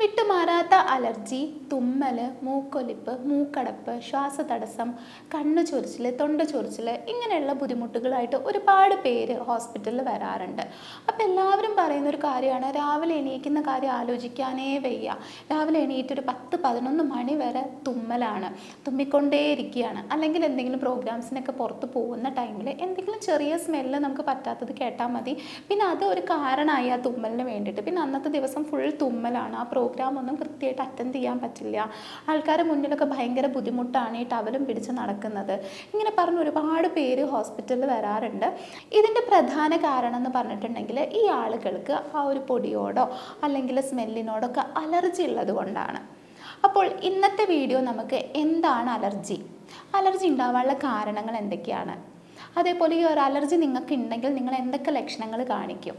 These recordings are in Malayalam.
വിട്ടുമാറാത്ത അലർജി തുമ്മൽ മൂക്കൊലിപ്പ് മൂക്കടപ്പ് ശ്വാസതടസ്സം കണ്ണു ചൊറിച്ചിൽ തൊണ്ട ചൊറിച്ചിൽ ഇങ്ങനെയുള്ള ബുദ്ധിമുട്ടുകളായിട്ട് ഒരുപാട് പേര് ഹോസ്പിറ്റലിൽ വരാറുണ്ട്. അപ്പോൾ എല്ലാവരും പറയുന്ന ഒരു കാര്യമാണ് രാവിലെ എണീക്കുന്ന കാര്യം ആലോചിക്കാനേ വയ്യ. രാവിലെ എണീറ്റ് ഒരു പത്ത് പതിനൊന്ന് മണി വരെ തുമ്മലാണ് തുമ്മിക്കൊണ്ടേയിരിക്കുകയാണ്. അല്ലെങ്കിൽ എന്തെങ്കിലും പ്രോഗ്രാംസിനൊക്കെ പുറത്ത് പോകുന്ന ടൈമിൽ എന്തെങ്കിലും ചെറിയ സ്മെല്ല് നമുക്ക് പറ്റാത്തത് കേട്ടാൽ മതി. പിന്നെ അത് ഒരു കാരണമായി ആ തുമ്മലിന് വേണ്ടിയിട്ട്. പിന്നെ അന്നത്തെ ദിവസം ഫുൾ തുമ്മലാണ് ആ ഒന്നും കൃത്യമായിട്ട് അറ്റൻഡ് ചെയ്യാൻ പറ്റില്ല. ആൾക്കാരുടെ മുന്നിലൊക്കെ ഭയങ്കര ബുദ്ധിമുട്ടാണ് ഈ ടവലും പിടിച്ച് നടക്കുന്നത്. ഇങ്ങനെ പറഞ്ഞ് ഒരുപാട് പേര് ഹോസ്പിറ്റലിൽ വരാറുണ്ട്. ഇതിന്റെ പ്രധാന കാരണം എന്ന് പറഞ്ഞിട്ടുണ്ടെങ്കിൽ ഈ ആളുകൾക്ക് ആ ഒരു പൊടിയോടോ അല്ലെങ്കിൽ സ്മെല്ലിനോടൊക്കെ അലർജി ഉള്ളത് കൊണ്ടാണ്. അപ്പോൾ ഇന്നത്തെ വീഡിയോ നമുക്ക് എന്താണ് അലർജി? അലർജി ഉണ്ടാവാനുള്ള കാരണങ്ങൾ എന്തൊക്കെയാണ്? അതേപോലെ ഈ ഒരു അലർജി നിങ്ങൾക്ക് ഉണ്ടെങ്കിൽ നിങ്ങൾ എന്തൊക്കെ ലക്ഷണങ്ങൾ കാണിക്കും?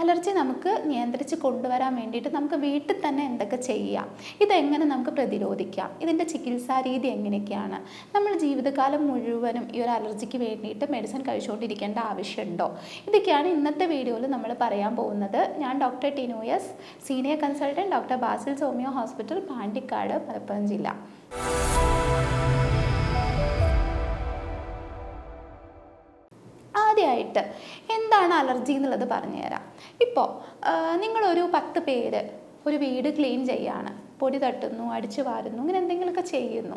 അലർജി നമുക്ക് നിയന്ത്രിച്ച് കൊണ്ടുവരാൻ വേണ്ടിയിട്ട് നമുക്ക് വീട്ടിൽ തന്നെ എന്തൊക്കെ ചെയ്യാം? ഇതെങ്ങനെ നമുക്ക് പ്രതിരോധിക്കാം? ഇതിന്റെ ചികിത്സാ രീതി എങ്ങനെയൊക്കെയാണ്? നമ്മൾ ജീവിതകാലം മുഴുവനും ഈ ഒരു അലർജിക്ക് വേണ്ടിയിട്ട് മെഡിസിൻ കഴിച്ചുകൊണ്ടിരിക്കേണ്ട ആവശ്യമുണ്ടോ? ഇതൊക്കെയാണ് ഇന്നത്തെ വീഡിയോയിൽ നമ്മൾ പറയാൻ പോകുന്നത്. ഞാൻ ഡോക്ടർ ടിനോയസ് senior consultant doctor Basil സോമിയോ hospital Pandikkad Malappuram ജില്ല. ആദ്യമായിട്ട് എന്താണ് അലർജി എന്നുള്ളത് പറഞ്ഞുതരാം ഇപ്പോൾ നിങ്ങളൊരു പത്ത് പേര് ഒരു വീട് ക്ലീൻ ചെയ്യാണ്. പൊടി തട്ടുന്നു അടിച്ചു വാരുന്നു ഇങ്ങനെ എന്തെങ്കിലുമൊക്കെ ചെയ്യുന്നു.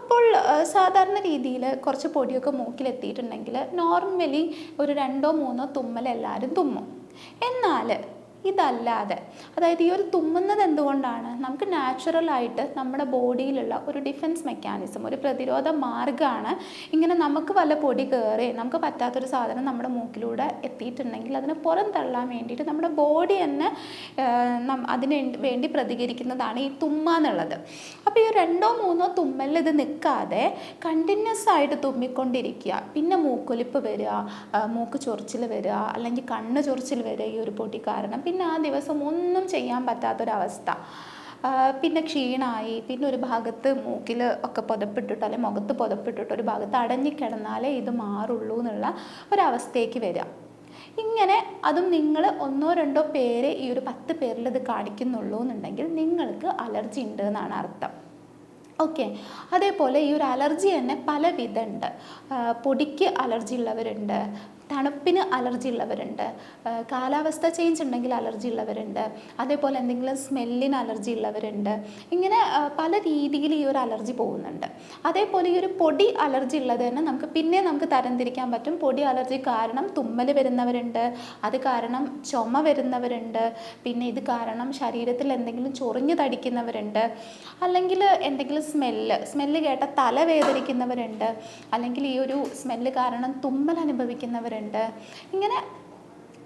അപ്പോൾ സാധാരണ രീതിയിൽ കുറച്ച് പൊടിയൊക്കെ മൂക്കിലെത്തിയിട്ടുണ്ടെങ്കിൽ നോർമലി ഒരു രണ്ടോ മൂന്നോ തുമ്മൽ എല്ലാവരും തുമ്മും. എന്നാൽ ഇതല്ലാതെ. അതായത് ഈ ഒരു തുമ്മുന്നത് എന്തുകൊണ്ടാണ്? നമുക്ക് നാച്ചുറലായിട്ട് നമ്മുടെ ബോഡിയിലുള്ള ഒരു ഡിഫൻസ് മെക്കാനിസം ഒരു പ്രതിരോധ മാർഗമാണ് ഇങ്ങനെ നമുക്ക് വല്ല പൊടി കയറി നമുക്ക് പറ്റാത്തൊരു സാധനം നമ്മുടെ മൂക്കിലൂടെ എത്തിയിട്ടുണ്ടെങ്കിൽ അതിനെ പുറം തള്ളാൻ വേണ്ടിയിട്ട് നമ്മുടെ ബോഡി തന്നെ അതിന് വേണ്ടി പ്രതികരിക്കുന്നതാണ് ഈ തുമ്മ എന്നുള്ളത്. അപ്പോൾ ഈ രണ്ടോ മൂന്നോ തുമ്മലിൽ ഇത് നിൽക്കാതെ കണ്ടിന്യൂസ് ആയിട്ട് തുമ്മിക്കൊണ്ടിരിക്കുക. പിന്നെ മൂക്കൊലിപ്പ് വരിക മൂക്ക് ചൊറിച്ചിൽ വരിക അല്ലെങ്കിൽ കണ്ണ് ചൊറിച്ചിൽ വരിക ഈ ഒരു പൊടി കാരണം. പിന്നെ ആ ദിവസം ഒന്നും ചെയ്യാൻ പറ്റാത്തൊരവസ്ഥ. പിന്നെ ക്ഷീണമായി പിന്നെ ഒരു ഭാഗത്ത് മൂക്കിൽ ഒക്കെ പുതപ്പിട്ടിട്ട് അല്ലെങ്കിൽ മുഖത്ത് പുതപ്പിട്ടിട്ട് ഒരു ഭാഗത്ത് അടഞ്ഞിക്കിടന്നാലേ ഇത് മാറുള്ളൂ എന്നുള്ള ഒരവസ്ഥയ്ക്ക് വരിക. ഇങ്ങനെ അതും നിങ്ങൾ ഒന്നോ രണ്ടോ പേരെ ഈ ഒരു പത്ത് പേരിൽ ഇത് കാണിക്കുന്നുള്ളൂ എന്നുണ്ടെങ്കിൽ നിങ്ങൾക്ക് അലർജി ഉണ്ട് എന്നാണ് അർത്ഥം. ഓക്കെ. അതേപോലെ ഈ ഒരു അലർജി തന്നെ പല വിധമുണ്ട് പൊടിക്ക് അലർജി ഉള്ളവരുണ്ട് തണുപ്പിന് അലർജി ഉള്ളവരുണ്ട് കാലാവസ്ഥ ചേഞ്ച് ഉണ്ടെങ്കിൽ അലർജി ഉള്ളവരുണ്ട് അതേപോലെ എന്തെങ്കിലും സ്മെല്ലിന് അലർജി ഉള്ളവരുണ്ട്. ഇങ്ങനെ പല രീതിയിൽ ഈ ഒരു അലർജി പോകുന്നുണ്ട്. അതേപോലെ ഈ ഒരു പൊടി അലർജി ഉള്ളത് തന്നെ നമുക്ക് പിന്നെ നമുക്ക് തരംതിരിക്കാൻ പറ്റും. പൊടി അലർജി കാരണം തുമ്മൽ വരുന്നവരുണ്ട് അത് കാരണം ചുമ വരുന്നവരുണ്ട് പിന്നെ ഇത് കാരണം ശരീരത്തിൽ എന്തെങ്കിലും ചൊറിഞ്ഞു തടിക്കുന്നവരുണ്ട് അല്ലെങ്കിൽ എന്തെങ്കിലും സ്മെല്ല്. സ്മെല്ല് കേട്ട തല വേദനിക്കുന്നവരുണ്ട്. അല്ലെങ്കിൽ ഈ ഒരു സ്മെല്ല് കാരണം തുമ്മൽ അനുഭവിക്കുന്നവരുണ്ട്. ഇങ്ങനെ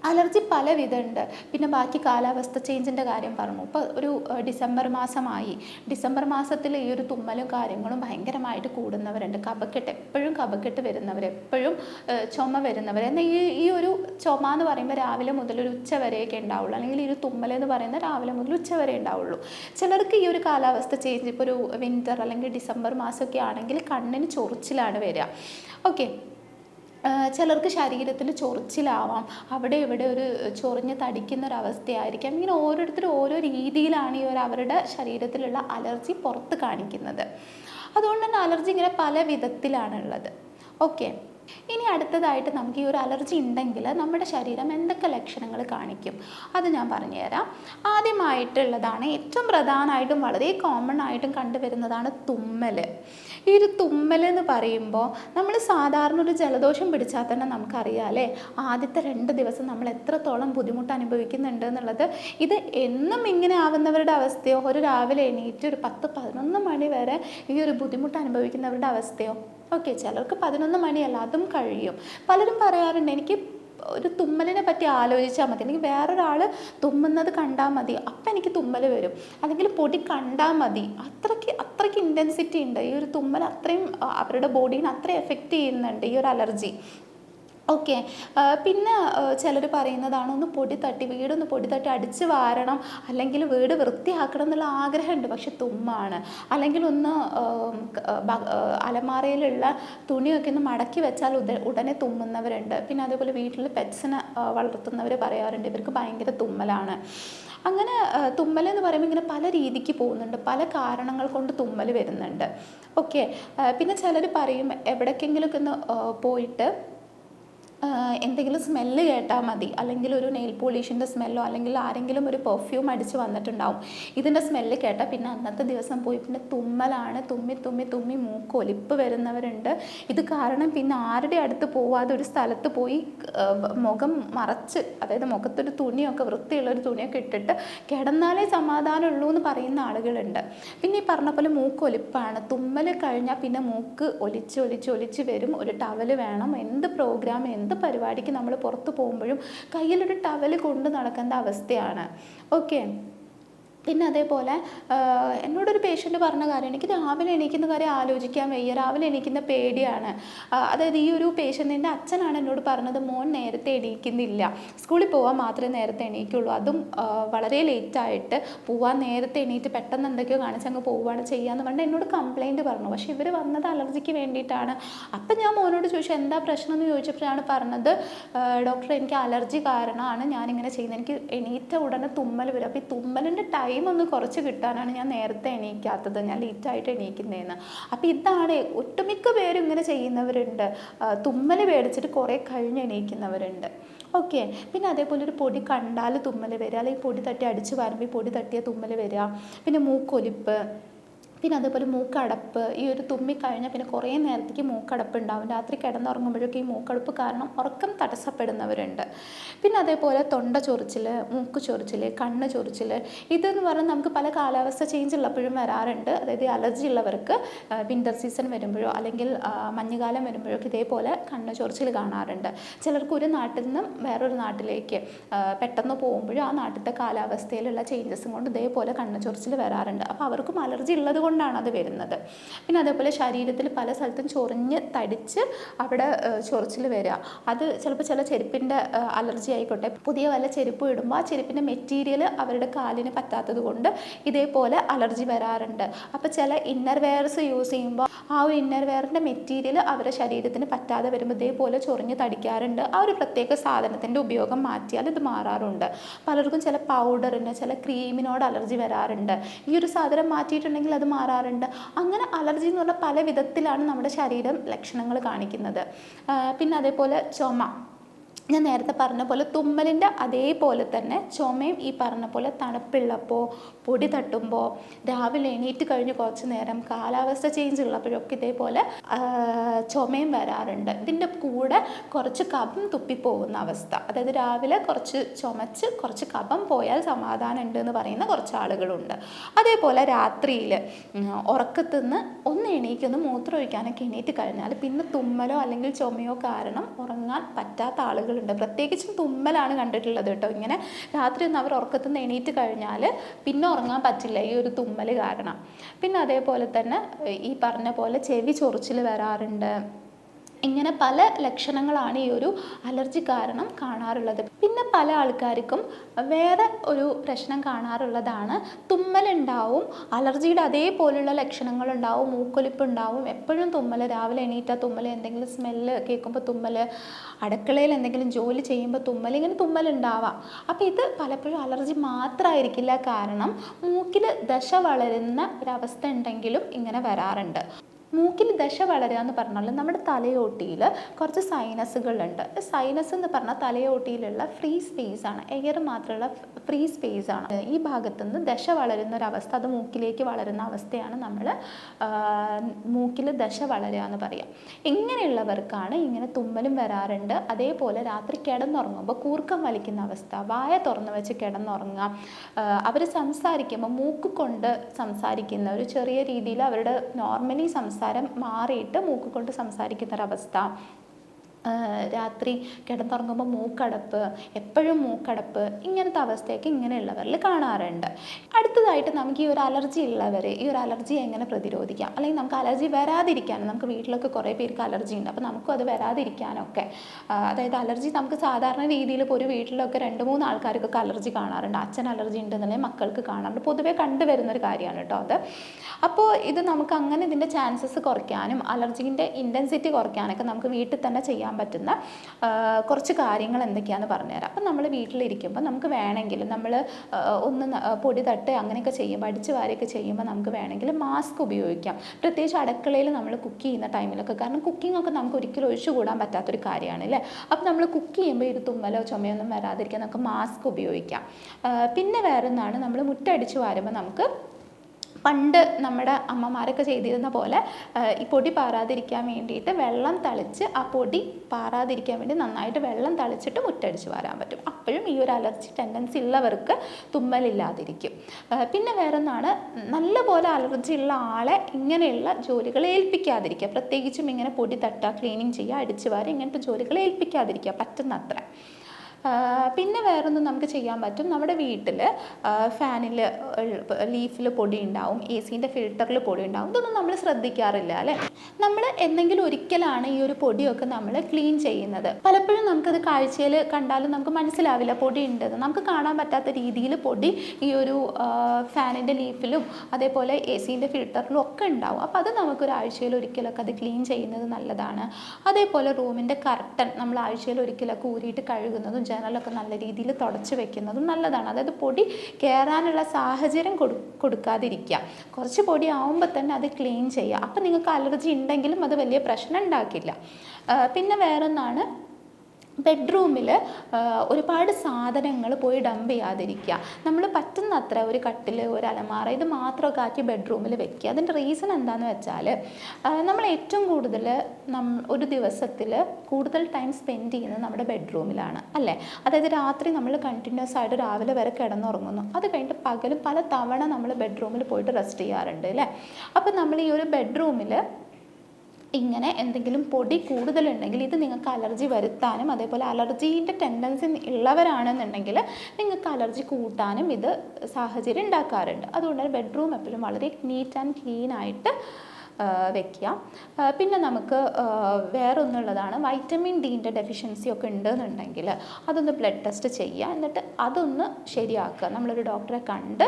അലർജി പല വിധമുണ്ട് പിന്നെ ബാക്കി കാലാവസ്ഥ ചേഞ്ചിന്റെ കാര്യം പറഞ്ഞു. ഇപ്പോൾ ഒരു ഡിസംബർ മാസമായി. ഡിസംബർ മാസത്തിൽ ഈ ഒരു തുമ്മലും കാര്യങ്ങളും ഭയങ്കരമായിട്ട് കൂടുന്നവരുണ്ട്. കഫക്കെട്ട് എപ്പോഴും കഫക്കെട്ട് വരുന്നവർ എപ്പോഴും ചുമ വരുന്നവർ എന്നാൽ ഈ ഈ ഒരു ചുമ എന്ന് പറയുമ്പോൾ രാവിലെ മുതൽ ഒരു ഉച്ച വരെയൊക്കെ ഉണ്ടാവുള്ളൂ. അല്ലെങ്കിൽ ഈ ഒരു തുമ്മൽ എന്ന് പറയുന്നത് രാവിലെ മുതൽ ഉച്ച വരെ ഉണ്ടാവുള്ളൂ. ചിലർക്ക് ഈ ഒരു കാലാവസ്ഥ ചേഞ്ച് ഇപ്പോൾ ഒരു വിന്റർ അല്ലെങ്കിൽ ഡിസംബർ മാസമൊക്കെ ആണെങ്കിൽ കണ്ണിന് ചൊറിച്ചിലാണ് വരിക. ഓക്കെ ചിലർക്ക് ശരീരത്തിൽ ചൊറിച്ചിലാവാം. അവിടെ ഇവിടെ ഒരു ചൊറിഞ്ഞ് തടിക്കുന്ന ഒരു അവസ്ഥയായിരിക്കാം ഇങ്ങനെ ഓരോരുത്തരും ഓരോ രീതിയിലാണ് ഒരു അവരുടെ ശരീരത്തിലുള്ള അലർജി പുറത്ത് കാണിക്കുന്നത്. അതുകൊണ്ട് തന്നെ അലർജി ഇങ്ങനെ പല വിധത്തിലാണുള്ളത് ഓക്കെ. ഇനി അടുത്തതായിട്ട് നമുക്ക് ഈ ഒരു അലർജി ഉണ്ടെങ്കിൽ നമ്മുടെ ശരീരം എന്തൊക്കെ ലക്ഷണങ്ങൾ കാണിക്കും? അത് ഞാൻ പറഞ്ഞുതരാം. ആദ്യമായിട്ടുള്ളതാണ് ഏറ്റവും പ്രധാനമായിട്ടും വളരെ കോമൺ ആയിട്ടും കണ്ടുവരുന്നതാണ് തുമ്മൽ. ഈ ഒരു തുമ്മൽ എന്ന് പറയുമ്പോൾ നമ്മൾ സാധാരണ ഒരു ജലദോഷം പിടിച്ചാൽ തന്നെ നമുക്കറിയാം അല്ലേ? ആദ്യത്തെ രണ്ട് ദിവസം നമ്മൾ എത്രത്തോളം ബുദ്ധിമുട്ട് അനുഭവിക്കുന്നുണ്ട് എന്നുള്ളത്. ഇത് എന്നും ഇങ്ങനെ ആവുന്നവരുടെ അവസ്ഥയോ? ഒരു രാവിലെ എണീറ്റ് ഒരു പത്ത് പതിനൊന്ന് മണി വരെ ഈ ഒരു ബുദ്ധിമുട്ട് അനുഭവിക്കുന്നവരുടെ അവസ്ഥയോ? ഓക്കെ ചിലർക്ക് പതിനൊന്ന് മണിയല്ല അതും കഴിയും. പലരും പറയാറുണ്ട് എനിക്ക് ഒരു തുമ്മലിനെ പറ്റി ആലോചിച്ചാൽ മതി. അല്ലെങ്കിൽ വേറൊരാൾ തുമ്മുന്നത് കണ്ടാൽ മതി. അപ്പം എനിക്ക് തുമ്മൽ വരും. അല്ലെങ്കിൽ പൊടി കണ്ടാൽ മതി. അത്രയ്ക്ക് അത്രയ്ക്ക് ഇന്റൻസിറ്റി ഉണ്ട്. ഈ ഒരു തുമ്മൽ അത്രയും അവരുടെ ബോഡീനെ അത്രയും എഫക്റ്റ് ചെയ്യുന്നുണ്ട്. ഈ ഒരു അലർജി ഓക്കെ പിന്നെ ചിലർ പറയുന്നതാണ് ഒന്ന് പൊടി തട്ടി വീടൊന്ന് പൊടി തട്ടി അടിച്ച് വാരണം അല്ലെങ്കിൽ വീട് വൃത്തിയാക്കണം എന്നുള്ള ആഗ്രഹമുണ്ട് പക്ഷെ തുമ്മാണ്. അല്ലെങ്കിൽ ഒന്ന് അലമാരയിലുള്ള തുണിയൊക്കെ ഒന്ന് മടക്കി വെച്ചാൽ ഉട ഉടനെ തുമ്മുന്നവരുണ്ട്. പിന്നെ അതേപോലെ വീട്ടിൽ പെറ്റ്സിനെ വളർത്തുന്നവർ പറയാറുണ്ട് ഇവർക്ക് ഭയങ്കര തുമ്മലാണ്. അങ്ങനെ തുമ്മൽ എന്ന് പറയുമ്പോൾ ഇങ്ങനെ പല രീതിക്ക് പോകുന്നുണ്ട് പല കാരണങ്ങൾ കൊണ്ട് തുമ്മൽ വരുന്നുണ്ട്. ഓക്കെ പിന്നെ ചിലർ പറയും എവിടേക്കെങ്കിലുമൊക്കെ ഒന്ന് പോയിട്ട് എന്തെങ്കിലും സ്മെല്ല് കേട്ടാൽ മതി. അല്ലെങ്കിൽ ഒരു നെയിൽ പോളിഷിന്റെ സ്മെല്ലോ അല്ലെങ്കിൽ ആരെങ്കിലും ഒരു പെർഫ്യൂം അടിച്ച് വന്നിട്ടുണ്ടാവും. ഇതിന്റെ സ്മെല്ല് കേട്ടാൽ പിന്നെ അന്നത്തെ ദിവസം പോയി പിന്നെ തുമ്മലാണ്. തുമ്മി തുമ്മി തുമ്മി മൂക്കൊലിപ്പ് വരുന്നവരുണ്ട്. ഇത് കാരണം പിന്നെ ആരുടെ അടുത്ത് പോവാതെ ഒരു സ്ഥലത്ത് പോയി മുഖം മറച്ച് അതായത് മുഖത്തൊരു തുണിയൊക്കെ വൃത്തിയുള്ള ഒരു തുണിയൊക്കെ ഇട്ടിട്ട് കിടന്നാലേ സമാധാനമുള്ളൂ എന്ന് പറയുന്ന ആളുകളുണ്ട്. പിന്നെ ഈ പറഞ്ഞ പോലെ മൂക്കൊലിപ്പാണ് തുമ്മൽ കഴിഞ്ഞാൽ പിന്നെ മൂക്ക് ഒലിച്ച് ഒലിച്ച് ഒലിച്ച് വരും. ഒരു ടവൽ വേണം. എന്ത് പ്രോഗ്രാം എന്ത് പരിപാടിക്ക് നമ്മൾ പുറത്ത് പോകുമ്പോഴും കയ്യിലൊരു ടവൽ കൊണ്ട് നടക്കേണ്ട അവസ്ഥയാണ്. ഓക്കെ പിന്നെ അതേപോലെ എന്നോടൊരു പേഷ്യന്റ് പറഞ്ഞ കാര്യം എനിക്ക് രാവിലെ എണീക്കുന്ന കാര്യം ആലോചിക്കാൻ വയ്യ രാവിലെ എണീക്കുന്ന പേടിയാണ്. അതായത് ഈ ഒരു പേഷ്യന്റിന്റെ അച്ഛനാണ് എന്നോട് പറഞ്ഞത് മോൻ നേരത്തെ എണീക്കുന്നില്ല. സ്കൂളിൽ പോകാൻ മാത്രമേ നേരത്തെ എണീക്കുള്ളൂ. അതും വളരെ ലേറ്റായിട്ട് പോവാൻ നേരത്തെ എണീറ്റ് പെട്ടെന്ന് എന്തൊക്കെയോ കാണിച്ച് അങ്ങ് പോവുകയാണ് ചെയ്യാന്ന് പറഞ്ഞിട്ട് എന്നോട് കംപ്ലയിന്റ് പറഞ്ഞു. പക്ഷേ ഇവർ വന്നത് അലർജിക്ക് വേണ്ടിയിട്ടാണ്. അപ്പം ഞാൻ മോനോട് ചോദിച്ചു എന്താ പ്രശ്നം? എന്ന് ചോദിച്ചപ്പോഴാണ് പറഞ്ഞത് ഡോക്ടർ എനിക്ക് അലർജി കാരണമാണ് ഞാനിങ്ങനെ ചെയ്യുന്നത്. എനിക്ക് എണീറ്റ ഉടനെ തുമ്മൽ വരും. അപ്പോൾ ഈ തുമ്മലിന്റെ ടൈം ഒന്ന് കുറച്ച് കിട്ടാനാണ് ഞാൻ നേരത്തെ എണീക്കാത്തത്. ഞാൻ ലേറ്റായിട്ട് എണീക്കുന്നതെന്ന് അപ്പോൾ ഇതാണ് ഒട്ടുമിക്ക പേരും ഇങ്ങനെ ചെയ്യുന്നവരുണ്ട്. തുമ്മൽ പേടിച്ചിട്ട് കുറേ കഴിഞ്ഞ് എണീക്കുന്നവരുണ്ട്. ഓക്കെ. പിന്നെ അതേപോലെ ഒരു പൊടി കണ്ടാൽ തുമ്മൽ വരിക അല്ലെങ്കിൽ പൊടി തട്ടി അടിച്ച് വരുമ്പോൾ പൊടി തട്ടിയ തുമ്മൽ വരിക പിന്നെ മൂക്കൊലിപ്പ്. പിന്നെ അതേപോലെ മൂക്കടപ്പ് ഈ ഒരു തുമ്മി കഴിഞ്ഞാൽ പിന്നെ കുറേ നേരത്തേക്ക് മൂക്കടപ്പ് ഉണ്ടാവും. രാത്രി കിടന്നുറങ്ങുമ്പോഴൊക്കെ ഈ മൂക്കടപ്പ് കാരണം ഉറക്കം തടസ്സപ്പെടുന്നവരുണ്ട്. പിന്നെ അതേപോലെ തൊണ്ട ചൊറിച്ചിൽ മൂക്ക് ചൊറിച്ചിൽ കണ്ണ് ചൊറിച്ചിൽ ഇതെന്ന് പറഞ്ഞാൽ നമുക്ക് പല കാലാവസ്ഥ ചേഞ്ച് ഉള്ളപ്പോഴും വരാറുണ്ട്. അതായത് അലർജി ഉള്ളവർക്ക് വിന്റർ സീസൺ വരുമ്പോഴോ അല്ലെങ്കിൽ മഞ്ഞുകാലം വരുമ്പോഴൊക്കെ ഇതേപോലെ കണ്ണ് ചൊറിച്ചിൽ കാണാറുണ്ട്. ചിലർക്ക് ഒരു നാട്ടിൽ നിന്നും വേറൊരു നാട്ടിലേക്ക് പെട്ടെന്ന് പോകുമ്പോഴും ആ നാട്ടിലത്തെ കാലാവസ്ഥയിലുള്ള ചേഞ്ചസും കൊണ്ട് ഇതേപോലെ കണ്ണ് ചൊറിച്ചിൽ വരാറുണ്ട്. അപ്പോൾ അവർക്കും അലർജി ഉള്ളത് കൊണ്ടാണ് അത് വരുന്നത്. പിന്നെ അതേപോലെ ശരീരത്തിൽ പല സ്ഥലത്തും ചൊറിഞ്ഞ് തടിച്ച് അവിടെ ചൊറിച്ചിൽ വരിക അത് ചിലപ്പോൾ ചില ചെരുപ്പിന്റെ അലർജി ആയിക്കോട്ടെ. പുതിയ വല്ല ചെരുപ്പ് ഇടുമ്പോൾ ആ ചെരുപ്പിന്റെ മെറ്റീരിയൽ അവരുടെ കാലിന് പറ്റാത്തത് കൊണ്ട് ഇതേപോലെ അലർജി വരാറുണ്ട്. അപ്പോൾ ചില ഇന്നർ വെയർസ് യൂസ് ചെയ്യുമ്പോൾ ആ ഒരു ഇന്നർ വെയറിന്റെ മെറ്റീരിയൽ അവരുടെ ശരീരത്തിന് പറ്റാതെ വരുമ്പോൾ ഇതേപോലെ ചൊറിഞ്ഞ് തടിക്കാറുണ്ട്. ആ ഒരു പ്രത്യേക സാധനത്തിന്റെ ഉപയോഗം മാറ്റിയാൽ ഇത് മാറാറുണ്ട്. പലർക്കും ചില പൗഡറിന് ചില ക്രീമിനോട് അലർജി വരാറുണ്ട്. ഈ ഒരു സാധനം മാറ്റിയിട്ടുണ്ടെങ്കിൽ അത് മാറാറുണ്ട്. അങ്ങനെ അലർജി എന്ന് പറഞ്ഞാൽ പല വിധത്തിലാണ് നമ്മുടെ ശരീരം ലക്ഷണങ്ങൾ കാണിക്കുന്നത്. പിന്നെ അതേപോലെ ചുമ. ഞാൻ നേരത്തെ പറഞ്ഞ പോലെ തുമ്മലിന്റെ അതേപോലെ തന്നെ ചുമയും ഈ പറഞ്ഞ പോലെ തണുപ്പുള്ളപ്പോൾ പൊടി തട്ടുമ്പോൾ രാവിലെ എണീറ്റ് കഴിഞ്ഞ് കുറച്ച് നേരം കാലാവസ്ഥ ചേഞ്ച് ഉള്ളപ്പോഴൊക്കെ ഇതേപോലെ ചുമയും വരാറുണ്ട്. ഇതിന്റെ കൂടെ കുറച്ച് കഫം തുപ്പിപ്പോകുന്ന അവസ്ഥ. അതായത് രാവിലെ കുറച്ച് ചുമച്ച് കുറച്ച് കഫം പോയാൽ സമാധാനം ഉണ്ട് എന്ന് പറയുന്ന കുറച്ച് ആളുകളുണ്ട്. അതേപോലെ രാത്രിയിൽ ഉറക്കത്തു നിന്ന് ഒന്ന് എണീക്കൊന്ന് മൂത്രം ഒഴിക്കാനൊക്കെ എണീറ്റ് കഴിഞ്ഞാൽ പിന്നെ തുമ്മലോ അല്ലെങ്കിൽ ചുമയോ കാരണം ഉറങ്ങാൻ പറ്റാത്ത ആളുകളുണ്ട് പ്രത്യേകിച്ചും തുമ്മലാണ് കണ്ടിട്ടുള്ളത് കേട്ടോ. ഇങ്ങനെ രാത്രി ഒന്ന് അവർ ഉറക്കത്തു നിന്ന് എണീറ്റ് കഴിഞ്ഞാൽ പിന്നെ ഉറങ്ങാൻ പറ്റില്ല ഈ ഒരു തുമ്മൽ കാരണം. പിന്നെ അതേപോലെ തന്നെ ഈ പറഞ്ഞ പോലെ ചെവി ചൊറിച്ചിൽ വരാറുണ്ട്. ഇങ്ങനെ പല ലക്ഷണങ്ങളാണ് ഈ ഒരു അലർജി കാരണം കാണാറുള്ളത്. പിന്നെ പല ആൾക്കാർക്കും വേറെ ഒരു പ്രശ്നം കാണാറുള്ളതാണ്. തുമ്മലുണ്ടാവും അലർജിയുടെ അതേപോലുള്ള ലക്ഷണങ്ങളുണ്ടാവും മൂക്കൊലിപ്പ് ഉണ്ടാവും എപ്പോഴും തുമ്മൽ രാവിലെ എണീറ്റ തുമ്മൽ എന്തെങ്കിലും സ്മെല്ല് കേൾക്കുമ്പോൾ തുമ്മൽ അടുക്കളയിൽ എന്തെങ്കിലും ജോലി ചെയ്യുമ്പോൾ തുമ്മൽ ഇങ്ങനെ തുമ്മലുണ്ടാവാം. അപ്പോൾ ഇത് പലപ്പോഴും അലർജി മാത്രമായിരിക്കില്ല കാരണം മൂക്കിൽ ദശ വളരുന്ന ഒരവസ്ഥ ഉണ്ടെങ്കിലും ഇങ്ങനെ വരാറുണ്ട്. മൂക്കിൽ ദശ വളരുക എന്ന് പറഞ്ഞാൽ നമ്മുടെ തലയോട്ടിയിൽ കുറച്ച് സൈനസുകളുണ്ട് സൈനസ് എന്ന് പറഞ്ഞാൽ തലയോട്ടിയിലുള്ള ഫ്രീ സ്പേസ് ആണ്. എയർ മാത്രമുള്ള ഫ്രീ സ്പേസ് ആണ്. ഈ ഭാഗത്തു നിന്ന് ദശ വളരുന്ന ഒരു അവസ്ഥ അത് മൂക്കിലേക്ക് വളരുന്ന അവസ്ഥയാണ് നമ്മൾ മൂക്കിൽ ദശ വളരുക എന്ന് പറയാം. ഇങ്ങനെയുള്ളവർക്കാണ് ഇങ്ങനെ തുമ്മലും വരാറുണ്ട്. അതേപോലെ രാത്രി കിടന്നുറങ്ങുമ്പോൾ കൂർക്കം വലിക്കുന്ന അവസ്ഥ വായ തുറന്നു വെച്ച് കിടന്നുറങ്ങുക അവർ സംസാരിക്കുമ്പോൾ മൂക്ക് കൊണ്ട് സംസാരിക്കുന്ന ഒരു ചെറിയ രീതിയിൽ അവരുടെ നോർമലി സംസാരം മാറിയിട്ട് മൂക്ക് കൊണ്ട് സംസാരിക്കുന്ന ഒരവസ്ഥ ആ, രാത്രി കിടന്നുറങ്ങുമ്പോൾ മൂക്കടപ്പ് എപ്പോഴും മൂക്കടപ്പ് ഇങ്ങനത്തെ അവസ്ഥയൊക്കെ ഇങ്ങനെയുള്ളവരിൽ കാണാറുണ്ട്. അടുത്തതായിട്ട് നമുക്ക് ഈ ഒരു അലർജി ഉള്ളവർ ഈ ഒരു അലർജി എങ്ങനെ പ്രതിരോധിക്കാം? അല്ലെങ്കിൽ നമുക്ക് അലർജി വരാതിരിക്കാനും നമുക്ക് വീട്ടിലൊക്കെ കുറേ പേർക്ക് അലർജി ഉണ്ട്. അപ്പോൾ നമുക്കും അത് വരാതിരിക്കാനൊക്കെ അതായത് അലർജി നമുക്ക് സാധാരണ രീതിയിൽ ഇപ്പോൾ ഒരു വീട്ടിലൊക്കെ രണ്ട് മൂന്ന് ആൾക്കാർക്കൊക്കെ അലർജി കാണാറുണ്ട്. അച്ഛൻ അലർജി ഉണ്ട് ഉണ്ടെന്നുണ്ടെങ്കിൽ മക്കൾക്ക് കാണാറുണ്ട്. പൊതുവേ കണ്ടുവരുന്ന ഒരു കാര്യമാണ് കേട്ടോ അത്. അപ്പോൾ ഇത് നമുക്ക് അങ്ങനെ ഇതിന്റെ ചാൻസസ് കുറയ്ക്കാനും അലർജീന്റെ ഇന്റൻസിറ്റി കുറയ്ക്കാനൊക്കെ നമുക്ക് വീട്ടിൽ തന്നെ ചെയ്യാൻ പറ്റുന്ന കുറച്ച് കാര്യങ്ങൾ എന്തൊക്കെയാണെന്ന് പറഞ്ഞുതരാം. അപ്പം നമ്മൾ വീട്ടിലിരിക്കുമ്പോൾ നമുക്ക് വേണമെങ്കിൽ നമ്മൾ ഒന്ന് പൊടി തട്ട് അങ്ങനെയൊക്കെ ചെയ്യുമ്പോൾ അടിച്ച് വാരിയൊക്കെ ചെയ്യുമ്പോൾ നമുക്ക് വേണമെങ്കിൽ മാസ്ക് ഉപയോഗിക്കാം. പ്രത്യേകിച്ച് അടുക്കളയിൽ നമ്മൾ കുക്ക് ചെയ്യുന്ന ടൈമിലൊക്കെ കാരണം കുക്കിംഗ് ഒക്കെ നമുക്ക് ഒരിക്കലും ഒഴിച്ചുകൂടാൻ പറ്റാത്തൊരു കാര്യമാണ് അല്ലേ? അപ്പം നമ്മൾ കുക്ക് ചെയ്യുമ്പോൾ ഒരു തുമ്മലോ ചുമയൊന്നും വരാതിരിക്കാൻ നമുക്ക് മാസ്ക് ഉപയോഗിക്കാം. പിന്നെ വേറെ ഒന്നാണ് നമ്മൾ മുറ്റടിച്ച് വാരുമ്പോൾ നമുക്ക് പണ്ട് നമ്മുടെ അമ്മമാരൊക്കെ ചെയ്തിരുന്ന പോലെ ഈ പൊടി പാറാതിരിക്കാൻ വേണ്ടിയിട്ട് വെള്ളം തളിച്ച് ആ പൊടി പാറാതിരിക്കാൻ വേണ്ടി നന്നായിട്ട് വെള്ളം തളിച്ചിട്ട് മുറ്റടിച്ച് വരാൻ പറ്റും. അപ്പോഴും ഈ ഒരു അലർജി ടെൻഡൻസി ഉള്ളവർക്ക് തുമ്മലില്ലാതിരിക്കും. പിന്നെ വേറൊന്നാണ് നല്ലപോലെ അലർജി ഉള്ള ആളെ ഇങ്ങനെയുള്ള ജോലികൾ ഏൽപ്പിക്കാതിരിക്കുക. പ്രത്യേകിച്ചും ഇങ്ങനെ പൊടി തട്ടുക ക്ലീനിങ് ചെയ്യുക അടിച്ച് വാരുക ഇങ്ങനത്തെ ജോലികൾ ഏൽപ്പിക്കാതിരിക്കുക പറ്റുന്നത്ര. പിന്നെ വേറൊന്നും നമുക്ക് ചെയ്യാൻ പറ്റും. നമ്മുടെ വീട്ടിൽ ഫാനിൽ ലീഫിൽ പൊടി ഉണ്ടാവും എ സീന്റെ ഫിൽറ്ററിൽ പൊടി ഉണ്ടാവും. ഇതൊന്നും നമ്മൾ ശ്രദ്ധിക്കാറില്ല അല്ലേ? നമ്മൾ എന്തെങ്കിലും ഒരിക്കലാണ് ഈ ഒരു പൊടിയൊക്കെ നമ്മൾ ക്ലീൻ ചെയ്യുന്നത്. പലപ്പോഴും നമുക്കത് കാഴ്ചയിൽ കണ്ടാലും നമുക്ക് മനസ്സിലാവില്ല പൊടി ഉണ്ടെന്ന്. നമുക്ക് കാണാൻ പറ്റാത്ത രീതിയിൽ പൊടി ഈ ഒരു ഫാനിന്റെ ലീഫിലും അതേപോലെ എ സീന്റെ ഫിൽറ്ററിലും ഒക്കെ ഉണ്ടാവും. അപ്പോൾ അത് നമുക്കൊരു ആഴ്ചയിൽ ഒരിക്കലൊക്കെ അത് ക്ലീൻ ചെയ്യുന്നത് നല്ലതാണ്. അതേപോലെ റൂമിന്റെ കർട്ടൻ നമ്മൾ ആഴ്ചയിൽ ഒരിക്കലൊക്കെ ഊരിയിട്ട് കഴുകുന്നതും ജനലൊക്കെ നല്ല രീതിയിൽ തുടച്ച് വെക്കുന്നതും നല്ലതാണ്. അതായത് പൊടി കയറാനുള്ള സാഹചര്യം കൊടു കൊടുക്കാതിരിക്കുക. കുറച്ച് പൊടി ആവുമ്പോൾ തന്നെ അത് ക്ലീൻ ചെയ്യുക. അപ്പം നിങ്ങൾക്ക് അലർജി ഉണ്ടെങ്കിലും അത് വലിയ പ്രശ്നം ഉണ്ടാക്കില്ല. പിന്നെ വേറൊന്നാണ് ബെഡ്റൂമിൽ ഒരുപാട് സാധനങ്ങൾ പോയി ഡംപ് ചെയ്യാതിരിക്കുക. നമ്മൾ പറ്റുന്നത്ര ഒരു കട്ടിൽ ഒരു അലമാറ ഇത് മാത്രമൊക്കെ ആക്കി ബെഡ്റൂമിൽ വെക്കുക. അതിന്റെ റീസൺ എന്താണെന്ന് വെച്ചാൽ നമ്മൾ ഏറ്റവും കൂടുതൽ നം ഒരു ദിവസത്തിൽ കൂടുതൽ ടൈം സ്പെൻഡ് ചെയ്യുന്നത് നമ്മുടെ ബെഡ്റൂമിലാണ് അല്ലേ? അതായത് രാത്രി നമ്മൾ കണ്ടിന്യൂസ് ആയിട്ട് രാവിലെ വരെ കിടന്നുറങ്ങുന്നു. അത് കഴിഞ്ഞിട്ട് പകലും പല തവണ നമ്മൾ ബെഡ്റൂമിൽ പോയിട്ട് റെസ്റ്റ് ചെയ്യാറുണ്ട് അല്ലേ? അപ്പോൾ നമ്മൾ ഈ ഒരു ബെഡ്റൂമിൽ ഇങ്ങനെ എന്തെങ്കിലും പൊടി കൂടുതലുണ്ടെങ്കിൽ ഇത് നിങ്ങൾക്ക് അലർജി വരുത്താനും അതേപോലെ അലർജീന്റെ ടെൻഡൻസി ഉള്ളവരാണെന്നുണ്ടെങ്കിൽ നിങ്ങൾക്ക് അലർജി കൂട്ടാനും ഇത് സാഹചര്യം ഉണ്ടാക്കാറുണ്ട്. അതുകൊണ്ട് ബെഡ്റൂം എപ്പോഴും വളരെ നീറ്റ് ആൻഡ് ക്ലീൻ ആയിട്ട് വെക്കുക. പിന്നെ നമുക്ക് വേറൊന്നുള്ളതാണ് വൈറ്റമിൻ ഡീന്റെ ഡെഫിഷ്യൻസി ഒക്കെ ഉണ്ടെന്നുണ്ടെങ്കിൽ അതൊന്ന് ബ്ലഡ് ടെസ്റ്റ് ചെയ്യുക. എന്നിട്ട് അതൊന്ന് ശരിയാക്കുക. നമ്മളൊരു ഡോക്ടറെ കണ്ട്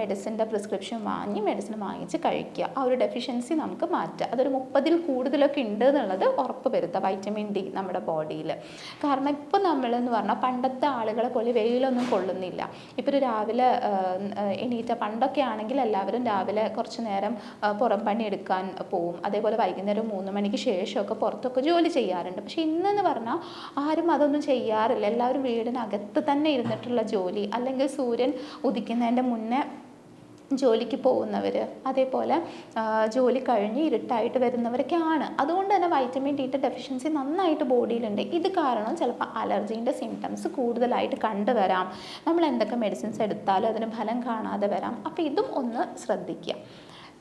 മെഡിസിന്റെ പ്രിസ്ക്രിപ്ഷൻ വാങ്ങി മെഡിസിൻ വാങ്ങിച്ച് കഴിക്കുക. ആ ഒരു ഡെഫിഷ്യൻസി നമുക്ക് മാറ്റുക അതൊരു മുപ്പതിൽ കൂടുതലൊക്കെ ഉണ്ട് എന്നുള്ളത് ഉറപ്പ് വരുത്തുക വൈറ്റമിൻ ഡി നമ്മുടെ ബോഡിയിൽ കാരണം ഇപ്പോൾ നമ്മളെന്ന് പറഞ്ഞാൽ പണ്ടത്തെ ആളുകളെ പോലെ വെയിലൊന്നും കൊള്ളുന്നില്ല. ഇപ്പോൾ ഒരു രാവിലെ എണീറ്റ പണ്ടൊക്കെ ആണെങ്കിൽ എല്ലാവരും രാവിലെ കുറച്ച് നേരം പുറം പണി എടുക്കാൻ പോവും. അതേപോലെ വൈകുന്നേരം മൂന്ന് മണിക്ക് ശേഷമൊക്കെ പുറത്തൊക്കെ ജോലി ചെയ്യാറുണ്ട്. പക്ഷെ ഇന്നെന്ന് പറഞ്ഞാൽ ആരും അതൊന്നും ചെയ്യാറില്ല. എല്ലാവരും വീടിനകത്ത് തന്നെ ഇരുന്നിട്ടുള്ള ജോലി. അല്ലെങ്കിൽ സൂര്യൻ ഉദിക്കുന്നതിന്റെ മുന്നേ ജോലിക്ക് പോകുന്നവർ അതേപോലെ ജോലി കഴിഞ്ഞ് ഇരുട്ടായിട്ട് വരുന്നവരൊക്കെയാണ്. അതുകൊണ്ട് തന്നെ വൈറ്റമിൻ ഡിയുടെ ഡെഫിഷ്യൻസി നന്നായിട്ട് ബോഡിയിലുണ്ട്. ഇത് കാരണം ചിലപ്പോൾ അലർജീന്റെ സിംറ്റംസ് കൂടുതലായിട്ട് കണ്ടുവരാം. നമ്മൾ എന്തൊക്കെ മെഡിസിൻസ് എടുത്താലും അതിന് ഫലം കാണാതെ വരാം. അപ്പോൾ ഇതും ഒന്ന് ശ്രദ്ധിക്കുക.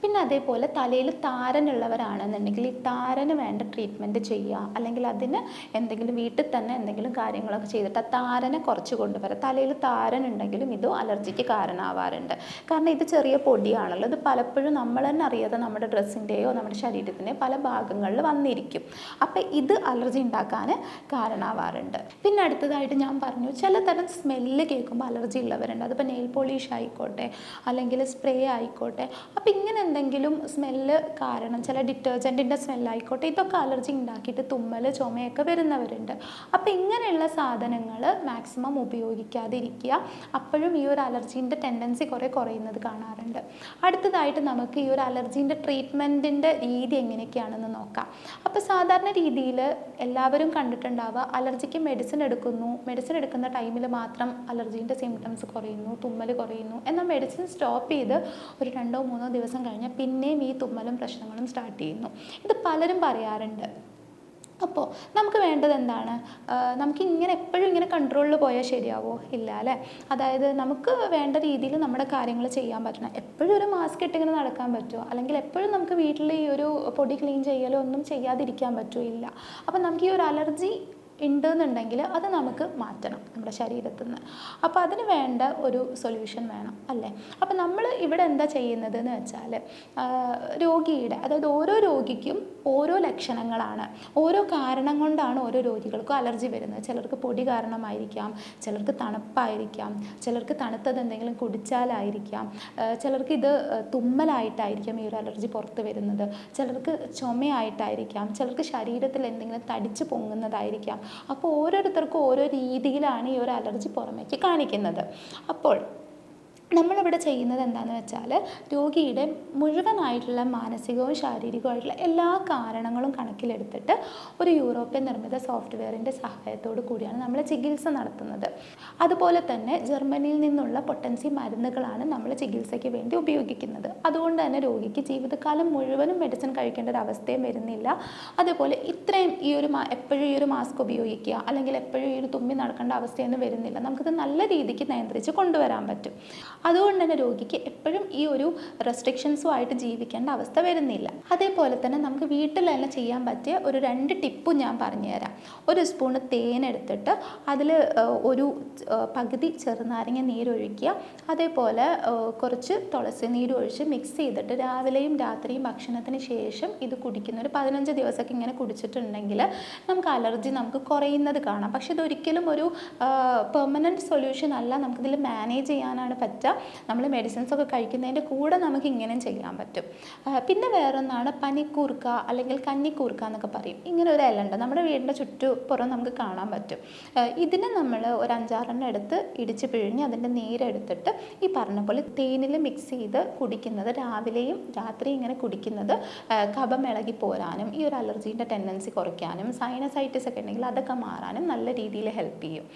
പിന്നെ അതേപോലെ തലയിൽ താരനുള്ളവരാണെന്നുണ്ടെങ്കിൽ ഈ താരന് വേണ്ട ട്രീറ്റ്മെന്റ് ചെയ്യുക. അല്ലെങ്കിൽ അതിന് എന്തെങ്കിലും വീട്ടിൽ തന്നെ എന്തെങ്കിലും കാര്യങ്ങളൊക്കെ ചെയ്തിട്ട് ആ താരനെ കുറച്ച് കൊണ്ടുവരാം. തലയിൽ താരനുണ്ടെങ്കിലും ഇത് അലർജിക്ക് കാരണമാവാറുണ്ട്. കാരണം ഇത് ചെറിയ പൊടിയാണല്ലോ. ഇത് പലപ്പോഴും നമ്മൾ തന്നെ അറിയാതെ നമ്മുടെ ഡ്രസ്സിന്റെയോ നമ്മുടെ ശരീരത്തിന്റെയോ പല ഭാഗങ്ങളിൽ വന്നിരിക്കും. അപ്പോൾ ഇത് അലർജി ഉണ്ടാക്കാൻ കാരണമാവാറുണ്ട്. പിന്നെ അടുത്തതായിട്ട് ഞാൻ പറഞ്ഞു ചിലതരം സ്മെല്ല് കേൾക്കുമ്പോൾ അലർജി ഉള്ളവരുണ്ട്. അതിപ്പോൾ നെയിൽ പോളിഷ് ആയിക്കോട്ടെ അല്ലെങ്കിൽ സ്പ്രേ ആയിക്കോട്ടെ. അപ്പോൾ ഇങ്ങനെ എന്തെങ്കിലും സ്മെല്ല് കാരണം ചില ഡിറ്റർജന്റിന്റെ സ്മെല്ലായിക്കോട്ടെ ഇതൊക്കെ അലർജി ഉണ്ടാക്കിയിട്ട് തുമ്മൽ ചുമയൊക്കെ വരുന്നവരുണ്ട്. അപ്പോൾ ഇങ്ങനെയുള്ള സാധനങ്ങൾ മാക്സിമം ഉപയോഗിക്കാതിരിക്കുക. അപ്പോഴും ഈ ഒരു അലർജീന്റെ ടെൻഡൻസി കുറേ കുറയുന്നത് കാണാറുണ്ട്. അടുത്തതായിട്ട് നമുക്ക് ഈ ഒരു അലർജീന്റെ ട്രീറ്റ്മെന്റിന്റെ രീതി എങ്ങനെയൊക്കെയാണെന്ന് നോക്കാം. അപ്പോൾ സാധാരണ രീതിയിൽ എല്ലാവരും കണ്ടിട്ടുണ്ടാവുക അലർജിക്ക് മെഡിസിൻ എടുക്കുന്നു. മെഡിസിൻ എടുക്കുന്ന ടൈമിൽ മാത്രം അലർജീന്റെ സിംറ്റംസ് കുറയുന്നു തുമ്മൽ കുറയുന്നു. എന്നാൽ മെഡിസിൻ സ്റ്റോപ്പ് ചെയ്ത് ഒരു രണ്ടോ മൂന്നോ ദിവസം കഴിഞ്ഞാൽ പിന്നെയും ഈ തുമ്മലും പ്രശ്നങ്ങളും സ്റ്റാർട്ട് ചെയ്യുന്നു. ഇത് പലരും പറയാറുണ്ട്. അപ്പോൾ നമുക്ക് വേണ്ടത് എന്താണ്? നമുക്ക് ഇങ്ങനെ എപ്പോഴും ഇങ്ങനെ കൺട്രോളിൽ പോയാൽ ശരിയാവോ? ഇല്ല അല്ലേ? അതായത് നമുക്ക് വേണ്ട രീതിയിൽ നമ്മുടെ കാര്യങ്ങൾ ചെയ്യാൻ പറ്റണം. എപ്പോഴും ഒരു മാസ്ക് ഇട്ടിങ്ങനെ നടക്കാൻ പറ്റുമോ അല്ലെങ്കിൽ എപ്പോഴും നമുക്ക് വീട്ടിൽ ഈ ഒരു പൊടി ക്ലീൻ ചെയ്യലോ ഒന്നും ചെയ്യാതിരിക്കാൻ പറ്റുമോ ഇല്ല. അപ്പം നമുക്ക് ഈ ഒരു അലർജി ഉണ്ടെന്നുണ്ടെങ്കിൽ അത് നമുക്ക് മാറ്റണം നമ്മുടെ ശരീരത്തിൽ നിന്ന്. അപ്പോൾ അതിന് വേണ്ട ഒരു സൊല്യൂഷൻ വേണം അല്ലേ? അപ്പോൾ നമ്മൾ ഇവിടെ എന്താ ചെയ്യുന്നത് എന്ന് വെച്ചാൽ രോഗിയുടെ അതായത് ഓരോ രോഗിക്കും ഓരോ ലക്ഷണങ്ങളാണ്. ഓരോ കാരണം കൊണ്ടാണ് ഓരോ രോഗികൾക്കും അലർജി വരുന്നത്. ചിലർക്ക് പൊടി കാരണമായിരിക്കാം ചിലർക്ക് തണുപ്പായിരിക്കാം ചിലർക്ക് തണുത്തത് എന്തെങ്കിലും കുടിച്ചാലായിരിക്കാം ചിലർക്ക് ഇത് തുമ്മലായിട്ടായിരിക്കാം ഈ ഒരു അലർജി പുറത്ത് വരുന്നത്. ചിലർക്ക് ചുമയായിട്ടായിരിക്കാം ചിലർക്ക് ശരീരത്തിൽ എന്തെങ്കിലും തടിച്ച് പൊങ്ങുന്നതായിരിക്കാം. അപ്പോൾ ഓരോരുത്തർക്കും ഓരോ രീതിയിലാണ് ഈ ഒരു അലർജി പുറമേക്ക് കാണിക്കുന്നത്. അപ്പോൾ നമ്മളിവിടെ ചെയ്യുന്നത് എന്താണെന്ന് വെച്ചാൽ രോഗിയുടെ മുഴുവനായിട്ടുള്ള മാനസികവും ശാരീരികവുമായിട്ടുള്ള എല്ലാ കാരണങ്ങളും കണക്കിലെടുത്തിട്ട് ഒരു യൂറോപ്യൻ നിർമ്മിത സോഫ്റ്റ്വെയറിന്റെ സഹായത്തോടു കൂടിയാണ് നമ്മൾ ചികിത്സ നടത്തുന്നത്. അതുപോലെ തന്നെ ജർമ്മനിയിൽ നിന്നുള്ള പൊട്ടൻസി മരുന്നുകളാണ് നമ്മൾ ചികിത്സയ്ക്ക് വേണ്ടി ഉപയോഗിക്കുന്നത്. അതുകൊണ്ട് തന്നെ രോഗിക്ക് ജീവിതകാലം മുഴുവനും മെഡിസിൻ കഴിക്കേണ്ട ഒരു അവസ്ഥയും വരുന്നില്ല. അതേപോലെ ഇത്രയും ഈ ഒരു എപ്പോഴും ഈ ഒരു മാസ്ക് ഉപയോഗിക്കുക അല്ലെങ്കിൽ എപ്പോഴും ഈ ഒരു തുമ്മി നടക്കേണ്ട അവസ്ഥയൊന്നും വരുന്നില്ല. നമുക്കിത് നല്ല രീതിക്ക് നിയന്ത്രിച്ച് കൊണ്ടുവരാൻ പറ്റും. അതുകൊണ്ട് തന്നെ രോഗിക്ക് എപ്പോഴും ഈ ഒരു റെസ്ട്രിക്ഷൻസും ആയിട്ട് ജീവിക്കേണ്ട അവസ്ഥ വരുന്നില്ല. അതേപോലെ തന്നെ നമുക്ക് വീട്ടിൽ തന്നെ ചെയ്യാൻ പറ്റിയ ഒരു രണ്ട് ടിപ്പും ഞാൻ പറഞ്ഞുതരാം. ഒരു സ്പൂൺ തേൻ എടുത്തിട്ട് അതിൽ ഒരു പകുതി ചെറുനാരങ്ങ നീരൊഴിക്കുക അതേപോലെ കുറച്ച് തുളസി നീര് ഒഴിച്ച് മിക്സ് ചെയ്തിട്ട് രാവിലെയും രാത്രിയും ഭക്ഷണത്തിന് ശേഷം ഇത് കുടിക്കുന്ന ഒരു പതിനഞ്ച് ദിവസമൊക്കെ ഇങ്ങനെ കുടിച്ചിട്ടുണ്ടെങ്കിൽ നമുക്ക് അലർജി നമുക്ക് കുറയുന്നത് കാണാം. പക്ഷെ ഇതൊരിക്കലും ഒരു പെർമനന്റ് സൊല്യൂഷൻ അല്ല. നമുക്കിതിൽ മാനേജ് ചെയ്യാനാണ് പറ്റുക. നമ്മൾ മെഡിസിൻസ് ഒക്കെ കഴിക്കുന്നതിന്റെ കൂടെ നമുക്ക് ഇങ്ങനെയും ചെയ്യാൻ പറ്റും. പിന്നെ വേറൊന്നാണ് പനിക്കൂർക്ക അല്ലെങ്കിൽ കന്നിക്കൂർക്ക എന്നൊക്കെ പറയും. ഇങ്ങനെ ഒരു ഇല ഉണ്ട്. നമ്മുടെ വീടിന്റെ ചുറ്റുപുറം നമുക്ക് കാണാൻ പറ്റും. ഇതിനെ നമ്മൾ ഒരു അഞ്ചാറെണ്ണം എടുത്ത് ഇടിച്ച് പിഴിഞ്ഞ് അതിന്റെ നീരെടുത്തിട്ട് ഈ പറഞ്ഞ പോലെ തേനിൽ മിക്സ് ചെയ്ത് കുടിക്കുന്നത് രാവിലെയും രാത്രി ഇങ്ങനെ കുടിക്കുന്നത് കഫം ഇളകി പോരാനും ഈ ഒരു അലർജീന്റെ ടെൻഡൻസി കുറയ്ക്കാനും സൈനസൈറ്റിസ് ഒക്കെ ഉണ്ടെങ്കിൽ അതൊക്കെ മാറാനും നല്ല രീതിയിൽ ഹെൽപ്പ് ചെയ്യും.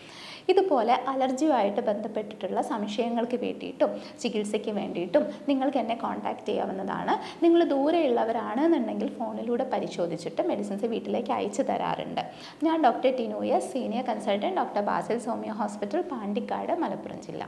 ഇതുപോലെ അലർജിയുമായിട്ട് ബന്ധപ്പെട്ടിട്ടുള്ള സംശയങ്ങൾക്ക് വേണ്ടിയിട്ടും ചികിത്സയ്ക്ക് വേണ്ടിയിട്ടും നിങ്ങൾക്ക് എന്നെ കോൺടാക്റ്റ് ചെയ്യാവുന്നതാണ്. നിങ്ങൾ ദൂരെയുള്ളവരാണ് എന്നുണ്ടെങ്കിൽ ഫോണിലൂടെ പരിശോധിച്ചിട്ട് മെഡിസിൻസ് വീട്ടിലേക്ക് അയച്ചു തരാറുണ്ട്. ഞാൻ doctor Tinu senior consultant doctor Basil Soumya hospital Pandikkad Malappuram ജില്ല.